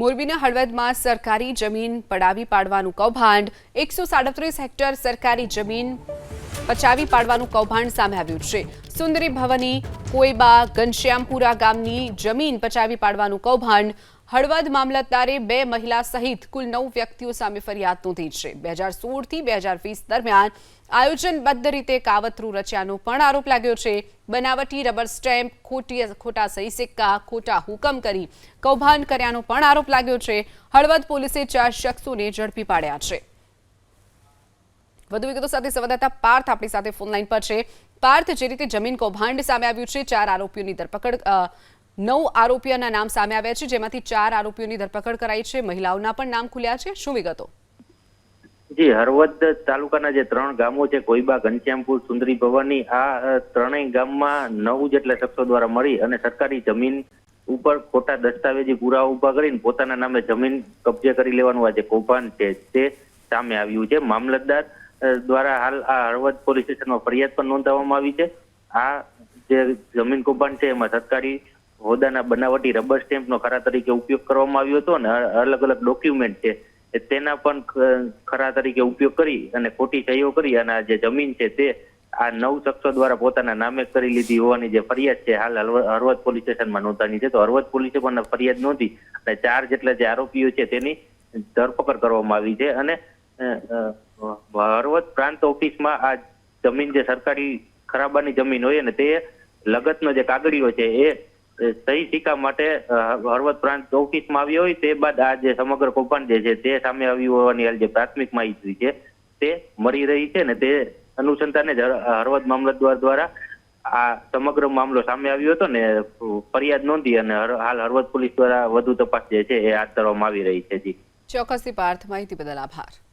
મોરબીના હળવદમાં સરકારી જમીન પડાવી પાડવાનું કૌભાંડ, એકસો સાડત્રીસ હેક્ટર સરકારી જમીન પચાવી પાડવાનું કૌભાંડ સામે આવ્યું છે. સુંદરી ભવની, કોઈબા, ઘનશ્યામપુરા ગામની જમીન પચાવી પાડવાનું કૌભાંડ હળવદ મામલતદારે બે મહિલા સહિત કુલ નવ વ્યક્તિઓ સામે ફરિયાદ નોંધી છે. બે હજાર સોળથી બે હજાર વીસ દરમિયાન આયોજનબદ્ધ રીતે કાવતરું રચ્યાનો પણ આરોપ લાગ્યો છે. બનાવટી રબર સ્ટેમ્પ, ખોટી ખોટા સહી સિક્કા ખોટા હુકમ કરી કૌભાંડ કર્યાનો પણ આરોપ લાગ્યો છે. હળવદ પોલીસે ચાર શખ્સોને ઝડપી પાડ્યા છે. વધુ વિગતો સાથે સંવાદદાતા પાર્થ આપણી સાથે ફોન લાઈન પર છે. પાર્થ, જે રીતે જમીન કૌભાંડ સામે આવ્યું છે, ચાર આરોપીઓની ધરપકડ નવ આરોપીઓના નામ સામે આવ્યા છે, જેમાંથી ચાર આરોપીઓની ધરપકડ કરાઈ છે. મહિલાઓના પણ નામ ખુલ્યા છે. શું વિગતો? જી હળવદ તાલુકાના જે ત્રણ ગામો છે, કોઈબા, ઘનશ્યામપુર, સુંદરી ભવાની, આ ત્રણેય ગામમાં નવ જેટલા શખ્સો દ્વારા મળી અને સરકારી જમીન ઉપર ખોટા દસ્તાવેજી પુરાવા ઊભા કરીને પોતાના નામે જમીન કબજે કરી લેવાનું આ જે કૌભાંડ છે, તે સામે આવ્યું છે. મામલતદાર દ્વારા હાલ આ હળવદ પોલીસ સ્ટેશનમાં ફરિયાદ પણ નોંધાવવામાં આવી છે. આ જે જમીન કૌભાંડ છે, એમાં સરકારી હોદ્દાના બનાવટી રબર સ્ટેમ્પનો ખરા તરીકે ઉપયોગ કરવામાં આવ્યો હતો અને અલગ અલગ ડોક્યુમેન્ટ છે. તેના પણ ખરા તરીકે ઉપયોગ કરી અને ખોટી સહીઓ કરી અને આ જે જમીન છે તે આ નવ શખ્સો દ્વારા પોતાના નામે કરી લીધી હોવાની જે ફરિયાદ છે, હાલ હળવદ પોલીસ સ્ટેશનમાં નોંધાની છે. તો હળવદ પોલીસે પણ ફરિયાદ નોંધી અને ચાર જેટલા જે આરોપીઓ છે તેની ધરપકડ કરવામાં આવી છે અને હળવદ પ્રાંત ઓફિસમાં આ જમીન જે સરકારી ખરાબાની જમીન હોય ને તે લગતનો જે કાગળીઓ છે એ સહી સિક્કા માટે હળવદ પ્રાંત ઓફિસમાં આવ્યો હોય, તે બાદ આ જે સમગ્ર કૌભાંડ જે છે, તે સામે આવ્યું હોવાની હાલ જે પ્રાથમિક માહિતી છે, તે મળી રહી છે ને તે અનુસંધાને જ હળ- હળવદ મામલતદાર દ્વારા આ સમગ્ર મામલો સામે આવ્યો હતો ને, ફરિયાદ નોંધી અને હાલ હળવદ પોલીસ દ્વારા વધુ તપાસ જે છે, એ હાથ ધરવામાં આવી રહી છે. જી. ચોક્કસથી પાર્થ, માહિતી બદલ આભાર.